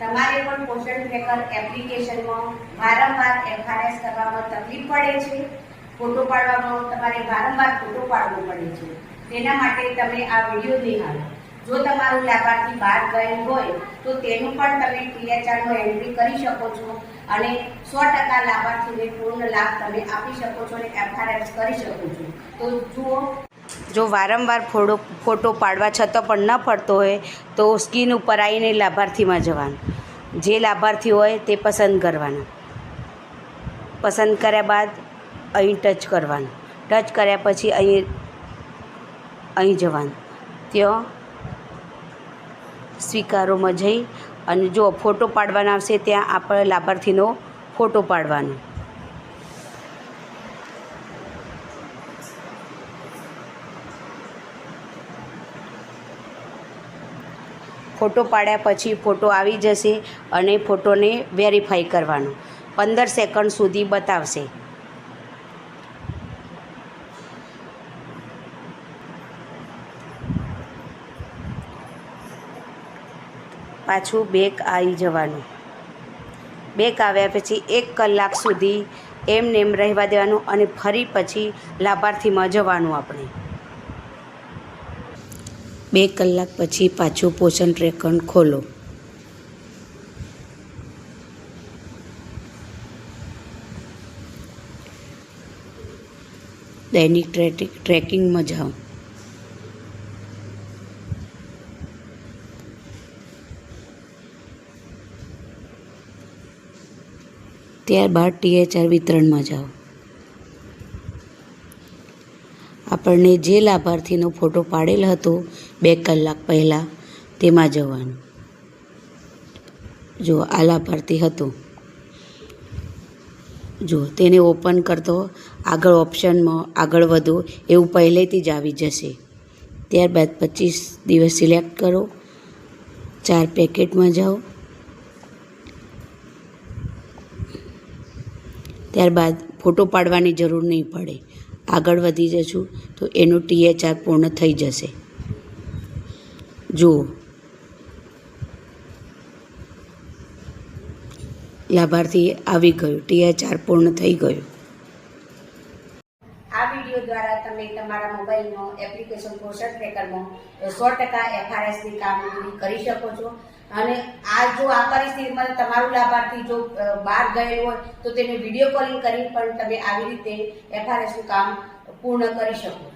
તમારે પણ પોષણ ટ્રેકર એપ્લિકેશનમાં વારંવાર એફઆરએસ કરવામાં તકલીફ પડે છે? ફોટો પાડવામાં તમારે વારંવાર ફોટો પાડવો પડે છે. તેના માટે તમે આ વીડિયો નિહાળો જો તમારું લાભાર્થી બહાર ગયેલ હોય, તો તેનું પણ તમે ટીએચઆરનો એન્ટ્રી કરી શકો છો અને સો ટકા લાભાર્થીને પૂર્ણ લાભ તમે આપી શકો છો અને એફઆરએસ કરી શકો છો. તો જુઓ જો વારંવાર ફોડો, ફોટો પાડવા છતાં પણ ન પડતો હોય, તો સ્કીન ઉપર આવીને લાભાર્થીમાં જવાનું. જે લાભાર્થી હોય તે પસંદ કરવાનું. પસંદ કર્યા બાદ અહીં ટચ કરવાનું. ટચ કર્યા પછી અહીં અહીં જવાનું. ત્યાં સ્વીકારોમાં જઈ અને જો ફોટો પાડવાના આવશે ત્યાં આપણે લાભાર્થીનો ફોટો પાડવાનો. ફોટો પાડ્યા પછી ફોટો આવી જશે અને ફોટોને વેરીફાઈ કરવાનો. પંદર સેકન્ડ સુધી બતાવશે. પાછું બેક આવી જવાનું. બેક આવ્યા પછી એક કલાક સુધી એમ રહેવા દેવાનું અને ફરી પછી લાભાર્થીમાં જવાનું આપણે. બે કલાક પછી પાછું પોષણ ટ્રેકર ખોલો. દૈનિક ટ્રેકિંગમાં જાઓ ત્યારબાદ ટીએચઆર વિતરણમાં જાઓ આપણને જે લાભાર્થીનો ફોટો પાડેલ હતો બે કલાક પહેલાં, તેમાં જવાનું. જો આ લાભાર્થી હતો, જો તેને ઓપન કરતો, આગળ ઓપ્શનમાં આગળ વધો, એવું પહેલેથી જ આવી જશે. ત્યારબાદ પચીસ દિવસ સિલેક્ટ કરો, ચાર પેકેટમાં જાઓ. ત્યારબાદ ફોટો પાડવાની જરૂર નહીં પડે. આગળ વધી જશું, તો એનું ટીએચઆર પૂર્ણ થઈ જશે. જુઓ. લાભાર્થી આવી ગયું ટીએચઆર પૂર્ણ થઈ ગયું. આ વીડિયો દ્વારા તમે તમારા મોબાઈલનો એપ્લિકેશન પોષણ ટ્રેકરમાં સો ટકા એફઆરએસની કામગીરી કરી શકો છો. અને આ જો આ પરિસ્થિતિમાં તમારું લાભાર્થી જો બહાર ગયેલ હોય, તો તેને વીડિયો કોલિંગ કરી પણ તમે આવી રીતે એફઆરએસનું કામ પૂર્ણ કરી શકો.